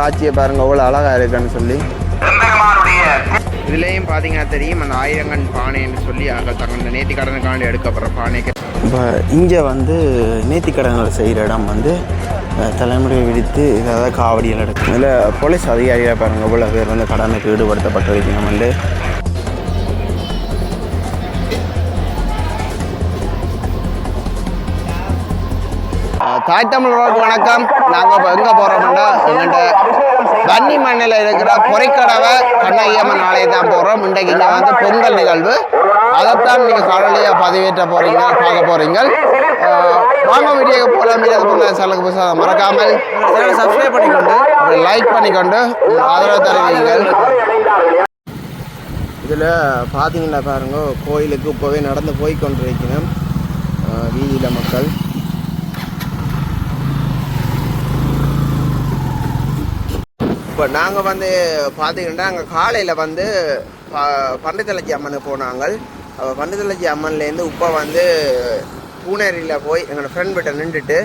காட்சியை பாருங்க எவ்வளோ அழகாக இருக்குன்னு சொல்லி. இதுலேயும் பார்த்தீங்கன்னா தெரியும் அந்த ஆயிரங்கன் பானைன்னு சொல்லி அங்கே தங்க நேர்த்தி கடனுக்காண்டி எடுக்கப்படுற பானைக்கு இப்போ இங்கே வந்து நேர்த்தி கடன்கள் செய்கிற இடம் வந்து தலைமுறை விடுத்து இதாவது காவடியில் எடுக்கும். இதில் போலீஸ் அதிகாரியாக பாருங்கள் இவ்வளோ பேர் வந்து கடனுக்கு ஈடுபடுத்தப்பட்டிருக்கீங்க வந்து. தாய் தமிழர்களுக்கு வணக்கம். நாங்கள் இப்போ எங்கே போகிறோம்னா எங்கள்கிட்ட வன்னி மண்ணில் இருக்கிற பொறைக்கடவை கண்ணகியம்மன் ஆலயம் தான் போகிறோம் இன்றைக்கு இங்கே வந்து பொங்கல் நிகழ்வு. அதைத்தான் நீங்கள் காணொலியாக பதிவேற்ற போகிறீங்க பார்க்க போகிறீங்க வாங்க வீடியோக்கு போகலாம் மீது பொங்கல் சேனலுக்கு புதுசாக மறக்காமல் சப்ஸ்கிரைப் பண்ணிக்கொண்டு லைக் பண்ணிக்கொண்டு ஆதரவு தருவீங்கள் இதில் பார்த்தீங்கன்னா பாருங்க கோயிலுக்கு இப்போவே நடந்து போய் கொண்டிருக்கணும் வீதியில் மக்கள். இப்போ நாங்கள் வந்து பார்த்தீங்கன்னா அங்கே காலையில் வந்து ப- பண்டிதலட்சி அம்மனுக்கு போனாங்க அப்போ பண்டிதலட்சி அம்மன்லேருந்து இப்போ வந்து பூனேரியில் போய் எங்களோட ஃப்ரெண்ட் கிட்ட நின்றுட்டு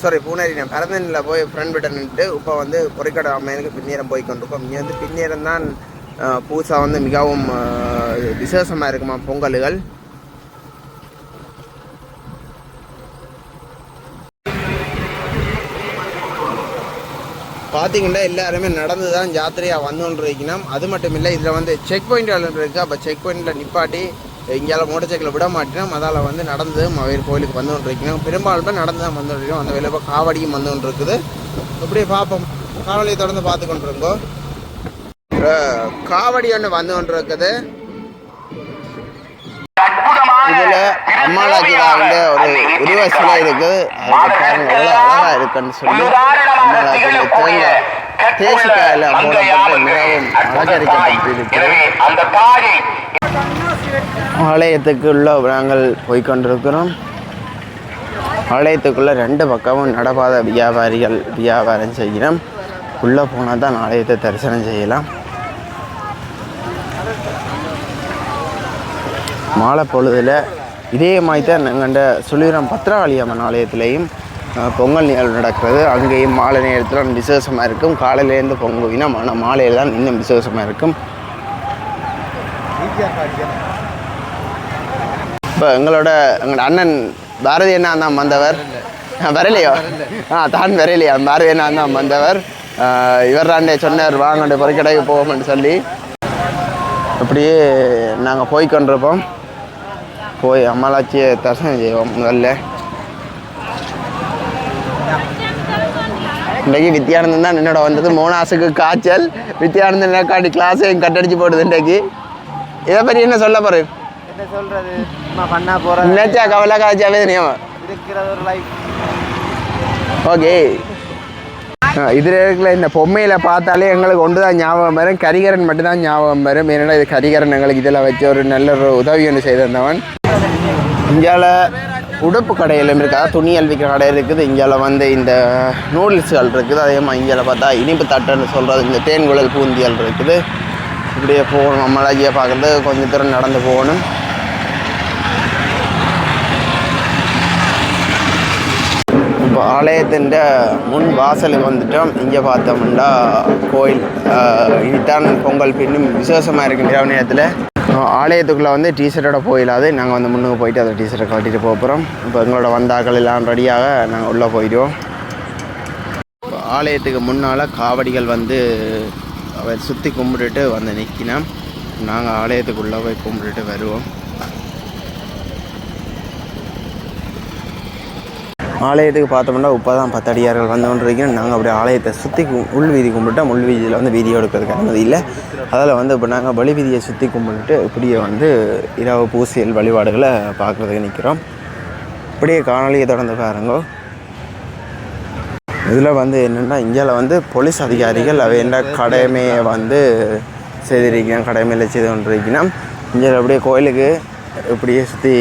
சாரி பூனேரி நான் பிறந்தனில் போய் ஃப்ரெண்ட் கிட்ட நின்றுட்டு இப்போ வந்து பொறிக்கடை அம்மையனுக்கு பின்னேரம் போய் கொண்டிருக்கோம் இங்கே வந்து பின்னேரம் தான் பூசா வந்து மிகவும் விசேஷமாக இருக்குமா பொங்கல்கள். பார்த்தீங்கன்னா எல்லாருமே நடந்து தான் ஜாத்திரையாக வந்து அது மட்டும் இல்லை இதில் வந்து செக் பாயிண்ட் இருக்குது அப்போ செக் பாயிண்ட்டில் நிப்பாட்டி எங்கேயால மோட்டர்சைக்கிளை விட மாட்டோம் அதால் வந்து நடந்து மவேர் கோயிலுக்கு வந்து இருக்கணும் பெரும்பாலும் நடந்து தான் வந்து கொண்டிருக்கோம் அந்த வேலை இப்போ காவடியும் வந்து இருக்குது அப்படியே பார்ப்போம். காவலியை தொடர்ந்து பார்த்து கொண்டிருக்கோம். காவடி ஒன்று வந்து கொண்டிருக்குது இதில் அம்மாளாஜிலாவில் ஒரு உருவ சிலை இருக்குது. அதுக்கு பாருங்க எவ்வளோ அழகாக இருக்குன்னு சொல்லி அம்மாளாஜியில் தேங்காய் தேசிக்காயில் போடப்பட்டு மிகவும் அலங்கரிக்கப்பட்டிருக்கிறது. ஆலயத்துக்குள்ள நாங்கள் போய்கொண்டிருக்கிறோம் ஆலயத்துக்குள்ள ரெண்டு பக்கமும் நடபாத வியாபாரிகள் வியாபாரம் செய்கிறோம் உள்ளே போனால் தான் ஆலயத்தை தரிசனம் செய்யலாம். மாலை பொழுதில் இதே மாதிரி தான் எங்கள்கிட்ட சுழிரம் பத்திராவளி அம்மன் ஆலயத்திலையும் பொங்கல் நிகழ்வு நடக்கிறது. அங்கேயும் மாலை நேரத்தில் விசேஷமாக இருக்கும். காலையிலேருந்து பொங்குவினா ஆனால் மாலையில் தான் இன்னும் விசேஷமாக இருக்கும். இப்போ எங்களோட எங்களோட அண்ணன் பாரதி அண்ணா தான் வந்தவர் வரலையோ? ஆ தான் வரலையா? பாரதி அண்ணா தான் வந்தவர் இவர் தாண்டே சொன்னார் வாங்கண்டு பொறிக்கடைக்கு போவோம்னு சொல்லி. அப்படியே நாங்கள் போய்கொண்டிருப்போம் போய் அம்மாளாச்சியை தரிசனம் செய்வோம் முதல்ல. இன்றைக்கு வித்யானந்தன் தான் என்னோட வந்தது. மோனாஸுக்கு காய்ச்சல் வித்யானந்தன் எனக்காண்டி கிளாஸையும் கட்டடிச்சு போடுது இன்றைக்கு. இதை பற்றி என்ன சொல்ல போகிறேன் என்ன சொல்றது? சும்மா பண்ணா போறது. நினைச்சா கவலை காய்ச்சாவே தெரியும் இருக்கிறது ஒரு லைஃப் ஓகே. இதில் இருக்கிற இந்த பொம்மையில் பார்த்தாலே எங்களுக்கு ஒன்று தான் ஞாபகம் வரும். கரிகரன் மட்டும்தான் ஞாபகம் வரும். ஏன்னா இது கரிகரன் எங்களுக்கு இதில் வச்சு ஒரு நல்ல ஒரு உதவி ஒன்று செய்திருந்தவன். இந்தியாவில் உடுப்பு கடையிலும் இருக்கா? துணி அல்விக்கிற கடை இருக்குது. இந்தியாவில் வந்து இந்த நூடுல்ஸ்கள் இருக்குது. அதே மாதிரி இந்தியாவில் பார்த்தா இனிப்பு தட்டுன்னு சொல்கிறது இந்த தேன்குழல் பூந்தியல் இருக்குது. இப்படியே போகணும். அம்மளாஜியை பார்க்குறது கொஞ்சம் தூரம் நடந்து போகணும். இப்போ ஆலயத்தின் முன் வாசலுக்கு வந்துட்டோம். இங்கே பார்த்தோம்னா கோயில். இதுதான் பொங்கல் பின்னும் விசேஷமாக இருக்கு இரவு நேரத்தில் ஆலயத்துக்குள்ளே வந்து டிஷர்ட்டோட போயிடாது நாங்கள் வந்து முன்னுக்கு போயிட்டு அதை டீஷர்ட்டை கட்டிட்டு போக போகிறோம் இப்போ எங்களோட வந்தாக்கள் எல்லாம் ரெடியாக நாங்கள் உள்ளே போயிடுவோம். ஆலயத்துக்கு முன்னால் காவடிகள் வந்து அவர் சுற்றி கும்பிட்டுட்டு வந்து நிற்கினோம் நாங்கள் ஆலயத்துக்குள்ளே போய் கும்பிட்டுட்டு வருவோம். ஆலயத்துக்கு பார்த்தோம்னா இப்போ தான் பத்தடியார்கள் வந்து நாங்கள் அப்படியே ஆலயத்தை சுற்றி உள் வீதி கும்பிட்டோம் உள் வீதியில் வந்து வீடியோ எடுக்கிறதுக்கு அனுமதி இல்லை. அதில் வந்து இப்போ நாங்கள் பலி வீதியை சுற்றி கும்பிட்டுட்டு இப்படியே வந்து இரவு பூசியல் வழிபாடுகளை பார்க்குறதுக்கு நிற்கிறோம் இப்படியே காணொலியை தொடர்ந்து பாருங்க. இதில் வந்து என்னென்னா இந்தியாவில் வந்து போலீஸ் அதிகாரிகள் அவை என்ன கடமையை வந்து செய்திருக்கிறான் கடமையில் செய்து கொண்டிருக்கிறான் இந்தியாவில் அப்படியே கோயிலுக்கு இப்படியே சுற்றி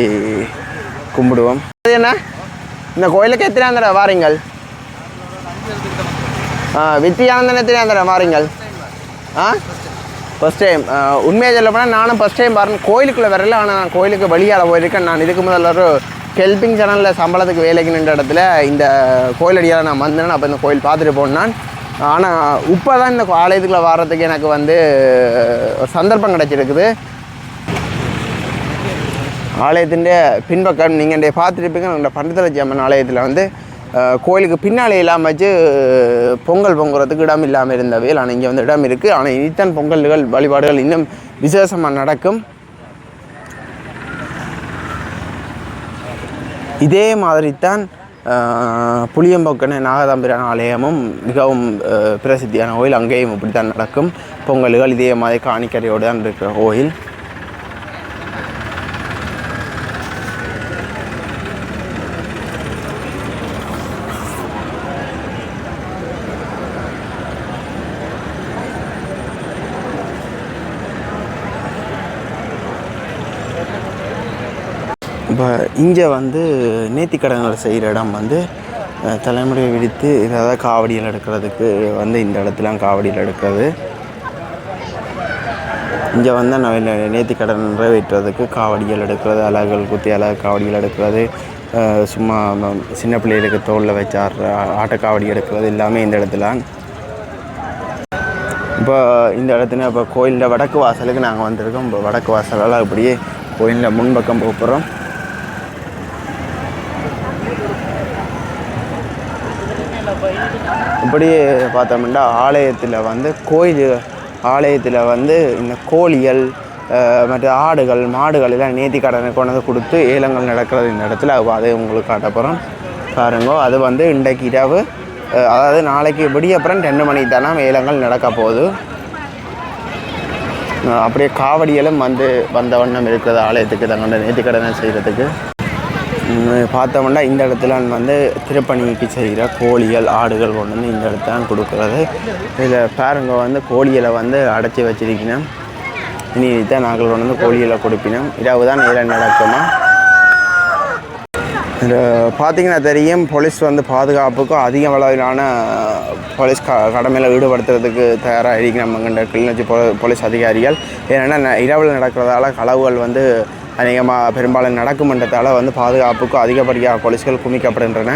கும்பிடுவோம். அது என்ன? இந்த கோயிலுக்கு எத்தனை தடவை வாரீங்கள்? ஆ வித்தியானந்தன் எத்தனை தடவை வாரீங்கள்? ஆ? ஃபஸ்ட் டைம் உண்மையாக சொல்ல போனால் நானும் ஃபஸ்ட் டைம் வரேன். கோயிலுக்குள்ளே வரல ஆனால் நான் கோயிலுக்கு வெளியால் போயிருக்கேன். நான் இதுக்கு முதல்ல ஒரு ஹெல்பிங் சேனலில் சம்பளத்துக்கு வேலைக்கு நின்ற இடத்துல இந்த கோயில் அடியால் நான் வந்தேன். அப்போ இந்த கோயில் பார்த்துட்டு போனான் ஆனால் இப்போ தான் இந்த ஆலயத்துக்குள்ளே வர்றதுக்கு எனக்கு வந்து சந்தர்ப்பம் கிடச்சிருக்குது. ஆலயத்தின் பின்பக்கம் நீங்கள் பார்த்துருப்பீங்க இந்த பண்டத்தலட்சி அம்மன் ஆலயத்தில் வந்து கோயிலுக்கு பின்னாலே இல்லாமல் வச்சு பொங்கல் பொங்குறதுக்கு இடம் இல்லாமல் இருந்தவையில் ஆனால் இங்கே வந்து இடம் இருக்குது ஆனால் இனித்தான் பொங்கல்கள் வழிபாடுகள் இன்னும் விசேஷமாக நடக்கும். இதே மாதிரி தான் புளியம்பொக்கன நாகதம்பிரான் ஆலயமும் மிகவும் பிரசித்தியான கோயில். அங்கேயும் இப்படி தான் நடக்கும். பொங்கல்கள் இதே மாதிரி காணிக்கரையோடு தான் இருக்கிற கோயில் இப்போ இங்கே வந்து நேர்த்திக்கடன்கள் செய்கிற இடம் வந்து அஹ், தலைமுறை விடுத்து ஏதாவது காவடியில் எடுக்கிறதுக்கு வந்து இந்த இடத்துலாம் காவடியில் எடுக்கிறது. இங்கே வந்து நான் நேர்த்திக்கடன் நிறைவேற்றுறதுக்கு காவடிகள் எடுக்கிறது அழகுகள் குத்தி அழகு காவடிகள் எடுக்கிறது சும்மா சின்ன பிள்ளைகளுக்கு தோளில் வச்சு ஆடுற ஆட்டக்காவடி எடுக்கிறது எல்லாமே இந்த இடத்துல இப்போ இந்த இடத்துல இப்போ கோயிலில் வடக்கு வாசலுக்கு நாங்கள் வந்திருக்கோம். இப்போ வடக்கு வாசலால் அப்படியே கோயிலில் முன்பக்கம் போகிறோம் அப்படியே பார்த்தோம்னா ஆலயத்தில் வந்து கோயில் ஆலயத்தில் வந்து இந்த கோழிகள் மற்ற ஆடுகள் மாடுகள் எல்லாம் நேத்தி கடனை கொண்டு வந்து கொடுத்து ஏலங்கள் நடக்கிறது இந்த இடத்துல. அதை உங்களுக்கு காட்ட போகிறோம் பாருங்க அது வந்து இன்றைக்கு இரவு அதாவது நாளைக்கு விடிய அப்புறம் ரெண்டு மணிக்கு தானே ஏலங்கள் நடக்க போகுது. அப்படியே காவடிகளும் வந்து வந்த வண்ணம் இருக்கிறது ஆலயத்துக்கு தங்களோட நேர்த்தி செய்கிறதுக்கு பார்த்தோம்னா இந்த இடத்துல வந்து திருப்பணிக்கு செய்கிற கோழிகள் ஆடுகள் கொண்டு வந்து இந்த இடத்துல தான் கொடுக்குறது. இதில் பாருங்க வந்து கோழிகளை வந்து அடைச்சி வச்சிருக்கணும். இனி தான் நாங்கள் கொண்டு வந்து கோழிகளை கொடுப்பினோம். இரவு தான் நேரம் நடக்குமா பார்த்தீங்கன்னா தெரியும் போலீஸ் வந்து பாதுகாப்புக்கும் அதிக அளவிலான போலீஸ் க கடமையில் ஈடுபடுத்துறதுக்கு தயாராக இருக்கிற நம்மங்கிட்ட கிளிநொச்சி போ போலீஸ் அதிகாரிகள். ஏன்னா இரவில் நடக்கிறதால களவுகள் வந்து அநேகமாக பெரும்பாலும் நடக்குமன்றதால வந்து பாதுகாப்புக்கும் அதிகப்படியாக போலீஸ்கள் குமிக்கப்படுகின்றன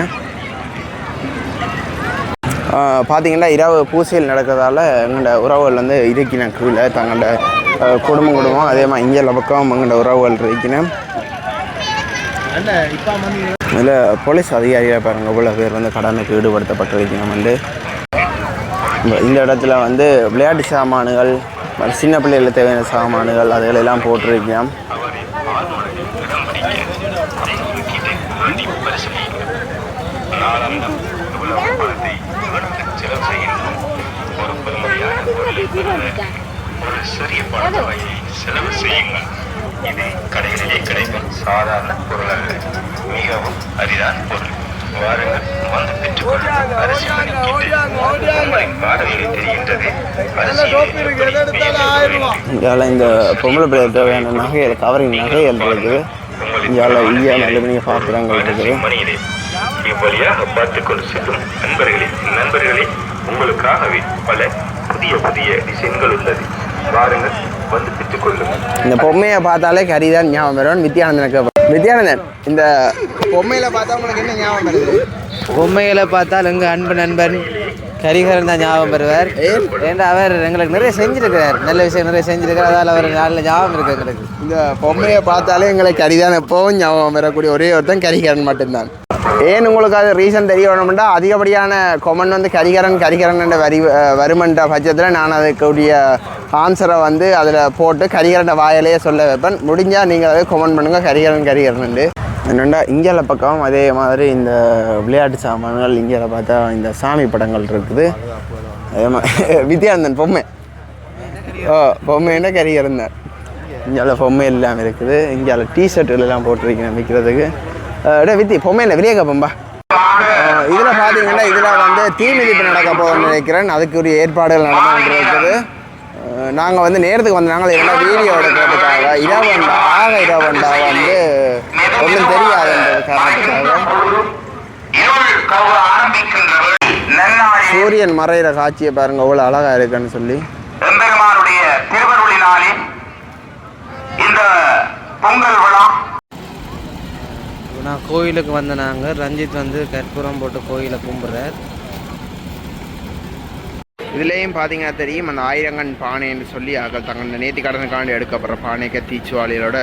பார்த்தீங்கன்னா இரவு பூசையில் நடக்கிறதால எங்களோட உறவுகள் வந்து இருக்கின கீழே தங்களோட குடும்பம் குடும்பம் அதே மாதிரி இங்கே பக்கம் எங்களோட உறவுகள் இருக்கின. இதில் போலீஸ் அதிகாரியாக பாருங்கள் இவ்வளோ பேர் வந்து கடனுக்கு ஈடுபடுத்தப்பட்டிருக்கீங்க வந்து. இந்த- இடத்துல வந்து விளையாட்டு சாமான்கள் சின்ன பிள்ளைகளுக்கு தேவையான சாமான்கள் அதுகளெல்லாம் போட்டிருக்கேன் பொருளை பெற ஒரு சிறிய பணத்தொகையை செலவு செய்யுங்கள் இது கடைகளிலே கிடைக்கும் சாதாரண பொருள் அல்ல மிகவும் அரிதான பொருள். வாருங்கள் வந்து தெரிகின்றது. அரிசியிலே வியர்வை இதில் இந்த பொம்பளை பிள்ளை தேவையான நகைகள் கவரிங் நகைகள் இருக்குது. இங்கே ஈயா நல்லபடியாக பாத்திரங்கள் இருக்குது. இவ்வழியாக பார்த்துக் கொண்டு செல்லும் நண்பர்களே நண்பர்களே உங்களுக்காகவே பல புதிய புதிய டிசைன்கள் உள்ளது. வாருங்கள் வந்து பெற்றுக் கொள்ளுங்கள். இந்த பொம்மையை பார்த்தாலே கரிதான் ஞாபகம் வரும் வித்யானந்தனுக்கு வித்யானந்தன் இந்த பொம்மையில் பார்த்தா உங்களுக்கு என்ன ஞாபகம் வருது? பொம்மைகளை பார்த்தால் எங்கள் அன்பு நண்பன் கரிகரன் தான் ஞாபகம் பெறுவார் ஏன்னா அவர் எங்களுக்கு நிறைய செஞ்சிருக்கிறார். நல்ல விஷயம் நிறைய செஞ்சிருக்கிறார். அதால் அவர் நல்ல ஞாபகம் இருக்கு எங்களுக்கு. இந்த பொம்மையை பார்த்தாலே எங்களுக்கு கரிதான் எப்பவும் ஞாபகம் வரக்கூடிய ஒரே ஒருத்தன் கரிகரன் மட்டும்தான். ஏன் உங்களுக்கு அது ரீசன் தெரிய வேணும்னா அதிகப்படியான கொமன் வந்து கரிகரன் கரிகரன் என்ற வரி அஹ், வருமன்ற பட்சத்தில் நான் அதுக்குரிய ஆன்சரை வந்து அதில் போட்டு கரிகரன் வாயிலேயே சொல்ல வைப்பேன். முடிஞ்சால் நீங்கள் அதை கொமெண்ட் பண்ணுங்கள் கரிகரன் கரிகரன் என்னென்னா இந்தியாவில் பக்கம் அதே மாதிரி இந்த விளையாட்டு சாமான்கள் இந்தியாவில் பார்த்தா இந்த சாமி படங்கள் இருக்குது. அதே மாதிரி வித்யானந்தன் பொம்மை. ஓ பொம்மைன்னா கரிகரன் தான். இந்தியாவில் பொம்மை எல்லாம் இருக்குது. இந்தியாவில் டிஷர்ட்டுகள் எல்லாம் போட்டிருக்கேன் விற்கிறதுக்கு டே வித்தி பொம்மை இல்லை வெளியே கப்பம்பா இதில் பார்த்தீங்கன்னா இதில் வந்து தீ மிதிப்பு நடக்க போகுதுன்னு நினைக்கிறேன். அதுக்குரிய ஏற்பாடுகள் நடந்து இருக்குது நாங்கள் வந்து நேரத்துக்கு வந்து நாங்கள் என்ன வீடியோ எடுக்கிறதுக்காக. இரவண்டா ஆக இரவண்டா வந்து ஒன்றும் தெரியாதுன்றது காரணத்துக்காக. சூரியன் மறையிற காட்சியை பாருங்க அவ்வளோ அழகா இருக்குன்னு சொல்லி. எம்பெருமானுடைய திருவருளினாலே இந்த பொங்கல் நான் கோயிலுக்கு வந்த நாங்கள் ரஞ்சித் வந்து கற்பூரம் போட்டு கோயிலை கும்பிட்றார். இதுலேயும் பார்த்தீங்கன்னா தெரியும் அந்த ஆயிரங்கன் பானைன்னு சொல்லி அகல் தங்கள் நேத்தி கடனுக்காண்டி எடுக்கப்படுற பானைக்கு தீச்சுவாளிகளோட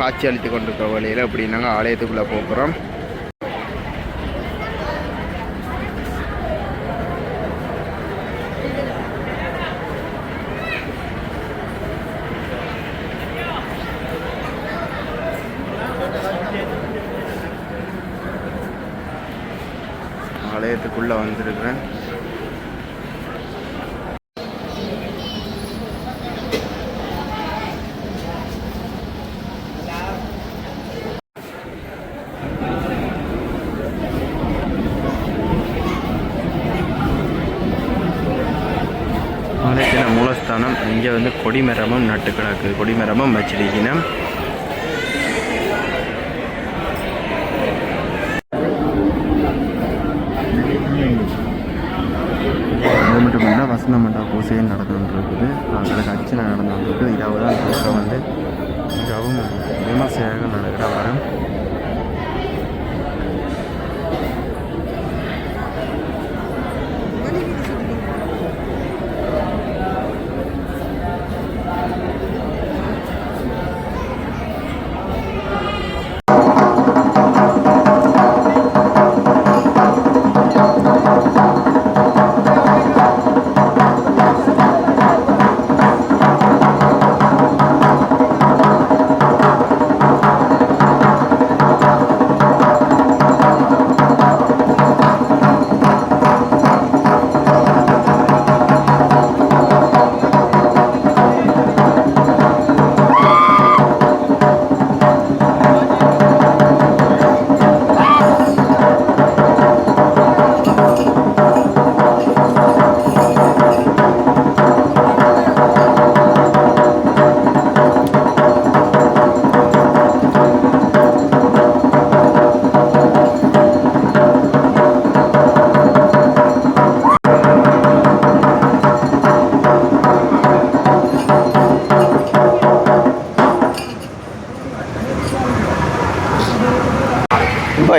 காட்சி அளித்து கொண்டிருக்கிற வழியில் இப்படி நாங்கள் ஆலயத்துக்குள்ளே போகிறோம் ஆலயத்துக்குள்ளே வந்திருக்கிறேன் ஆலயத்தின மூலஸ்தானம் இங்கே வந்து கொடிமரமும் நட்டு கிடக்கு. கொடிமரமும் வச்சிருக்கணும் அது மட்டும் இல்லை வசந்த மண்டா பூசையும் நடந்துகிட்டு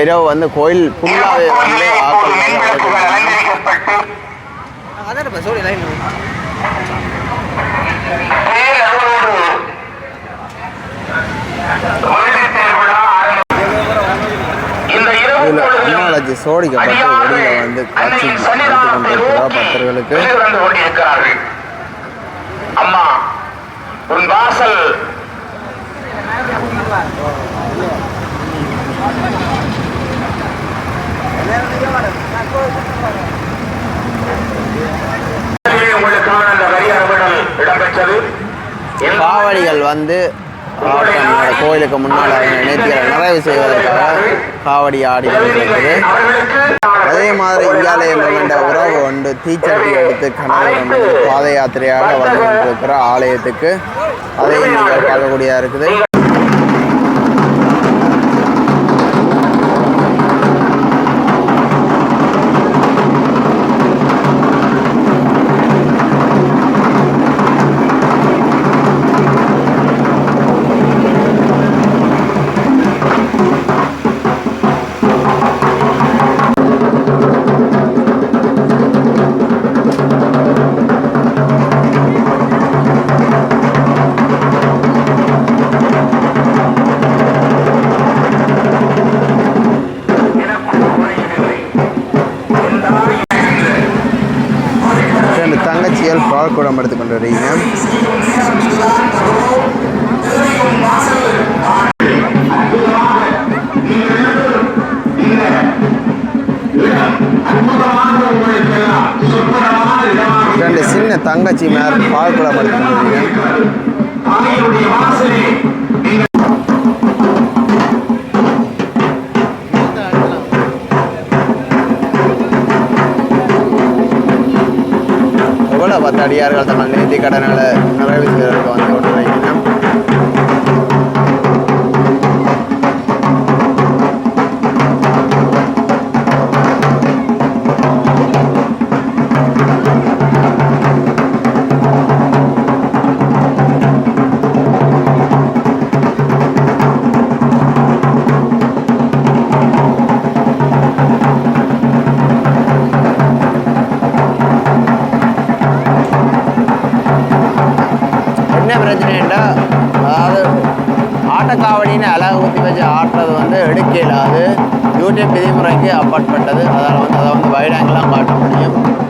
இரவு வந்து கோயில் ஃபுல்லாகவே வந்து அண்ணாலஜி சோடிக்கப்பட்டு வெளியில் வந்து காட்சி கொண்டிருக்கிற பக்தர்களுக்கு. அம்மா உன் வாசல் காவடிகள் வந்து கோயிலுக்கு முன்னால் நேர்த்திகளை நிறைவு செய்வதற்காக காவடி ஆடி கொண்டிருக்கிறது அதே மாதிரி இந்தியாலயம் கொண்ட உறவு கொண்டு தீச்சட்டி எடுத்து கணவன் பாத யாத்திரையாக வந்து கொண்டிருக்கிற ஆலயத்துக்கு அதை நீங்கள் பார்க்கக்கூடியதாக இருக்குது. ரெண்டு சின்ன தங்கச்சி மேல் பால் குடம் எடுத்து கொண்டு வரீங்க எவ்வளோ பத்து அடியார்கள் தங்கள் நீதி கடனால நிறைவு விதிமுறைக்கு வந்து அதை வந்து வைடாங்கெல்லாம் காட்ட முடியும்.